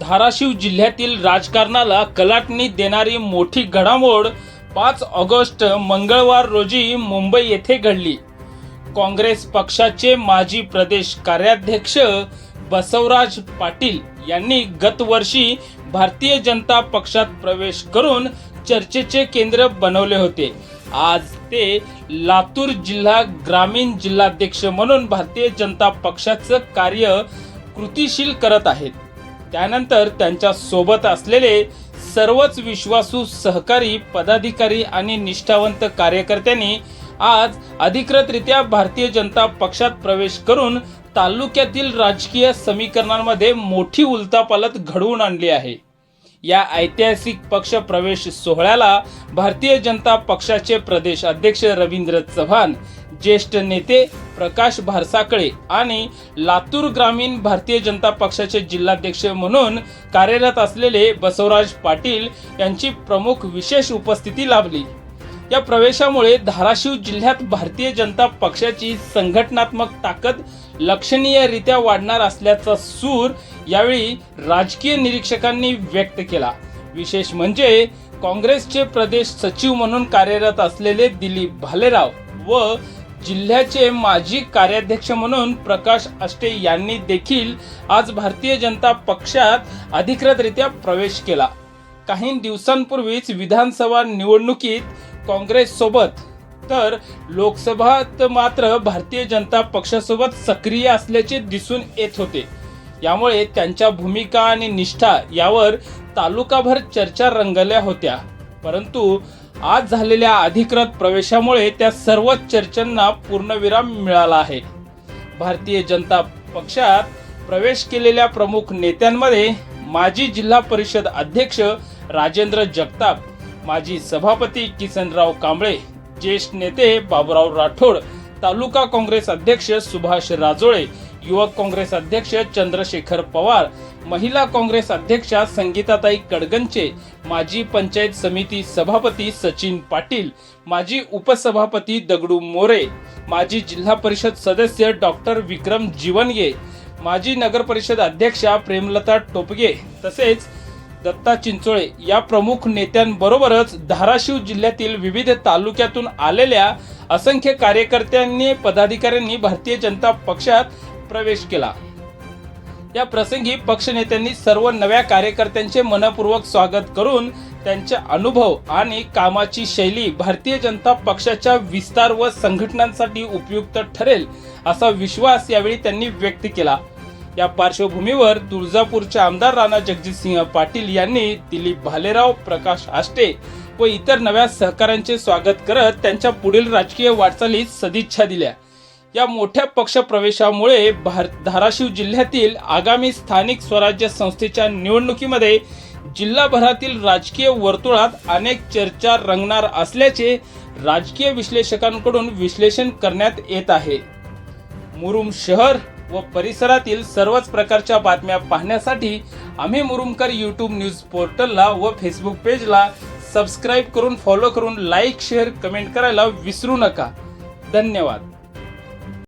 धाराशिव जिल्ह्यातील राजकारणाला कलाटणी देणारी मोठी घडामोड पाच ऑगस्ट मंगळवार रोजी मुंबई येथे घडली. काँग्रेस पक्षाचे माजी प्रदेश कार्याध्यक्ष बसवराज पाटील यांनी गतवर्षी भारतीय जनता पक्षात प्रवेश करून चर्चेचे केंद्र बनवले होते. आज ते लातूर जिल्हा ग्रामीण जिल्हाध्यक्ष म्हणून भारतीय जनता पक्षाचं कार्य कृतिशील करत आहेत. त्यानंतर त्यांच्यासोबत असलेले सर्वच विश्वासू सहकारी पदाधिकारी आणि निष्ठावंत कार्यकर्त्यांनी आज अधिकृतरित्या भारतीय जनता पक्षात प्रवेश करून तालुक्यातील राजकीय समीकरणांमध्ये मोठी उलतापालत घडवून आणली आहे. या ऐतिहासिक पक्ष प्रवेश सोहळ्याला भारतीय जनता पक्षाचे प्रदेश अध्यक्ष रवींद्र चव्हाण ज्येष्ठ नेते प्रकाश भारसाकळे आणि लातूर ग्रामीण भारतीय जनता पक्षाचे जिल्हाध्यक्ष म्हणून कार्यरत असलेले बसवराज पाटील यांची प्रमुख विशेष उपस्थिती लाभली. या प्रवेशामुळे धाराशिव जिल्ह्यात भारतीय जनता पक्षाची संघटनात्मक ताकद लक्षणीयरित्या वाढणार असल्याचा सूर यावेळी राजकीय निरीक्षकांनी व्यक्त केला. विशेष म्हणजे काँग्रेसचे प्रदेश सचिव म्हणून कार्यरत असलेले दिलीप भालेराव व जिल्ह्याचे माजी कार्याध्यक्ष म्हणून प्रकाश आष्टे यांनी देखील आज भारतीय जनता पक्षात अधिकृतरित्या प्रवेश केला. काही दिवसांपूर्वीच विधानसभा निवडणुकीत काँग्रेससोबत तर लोकसभात मात्र भारतीय जनता पक्षासोबत सक्रिय असल्याचे दिसून येत होते. यामुळे त्यांच्या भूमिका आणि निष्ठा यावर तालुकाभर चर्चा रंगल्या होत्या. परंतु आज झालेल्या अधिकृत प्रवेशामुळे त्या सर्वच चर्चांना पूर्णविराम मिळाला आहे. भारतीय जनता पक्षात प्रवेश केलेल्या प्रमुख नेत्यांमध्ये माजी जिल्हा परिषद अध्यक्ष राजेंद्र जगताप माजी सभापती किसनराव कांबळे ज्येष्ठ नेते बाबुराव राठोड तालुका काँग्रेस अध्यक्ष सुभाष राजोळे युवक काँग्रेस अध्यक्ष चंद्रशेखर पवार महिला काँग्रेस अध्यक्षा संगीताताई कडगंचे माजी पंचायत समिती सभापती सचिन पाटील माजी उपसभापती दगडू मोरे माजी जिल्हा परिषद सदस्य डॉक्टर विक्रम जीवनगे माजी नगर परिषद अध्यक्षा प्रेमलता टोपगे तसेच दत्ता चिंचोळे या प्रमुख नेत्यांबरोबरच धाराशिव जिल्ह्यातील विविध तालुक्यातून आलेल्या असंख्य कार्यकर्त्यांनी पदाधिकाऱ्यांनी भारतीय जनता पक्षात प्रवेश केला. या प्रसंगी पक्षनेत्यांनी सर्व नव्या कार्यकर्त्यांचे मनपूर्वक स्वागत करून त्यांचे अनुभव आणि कामाची शैली भारतीय जनता पक्षाच्या विस्तार व संघटनांसाठी उपयुक्त ठरेल असा विश्वास यावेळी त्यांनी व्यक्त केला. या पार्श्वभूमीवर तुळजापूरचे आमदार राणा जगजितसिंह पाटील यांनी दिलीप भालेराव प्रकाश आष्टे व इतर नव्या सहकाऱ्यांचे स्वागत करत त्यांच्या पुढील राजकीय वाटचालीस सदिच्छा दिल्या. या मोठ्या पक्ष प्रवेशामुळे भार धाराशिव जिल्ह्यातील आगामी स्थानिक स्वराज्य संस्थेच्या निवडणुकीमध्ये जिल्हाभरातील राजकीय वर्तुळात अनेक चर्चा रंगणार असल्याचे राजकीय विश्लेषकांकडून विश्लेषण करण्यात येत आहे. मुरुम शहर व परिसरातील सर्वच प्रकारच्या बातम्या पाहण्यासाठी आम्ही मुरुमकर यूट्यूब न्यूज पोर्टलला व फेसबुक पेजला सबस्क्राईब करून फॉलो करून लाईक शेअर कमेंट करायला विसरू नका. धन्यवाद.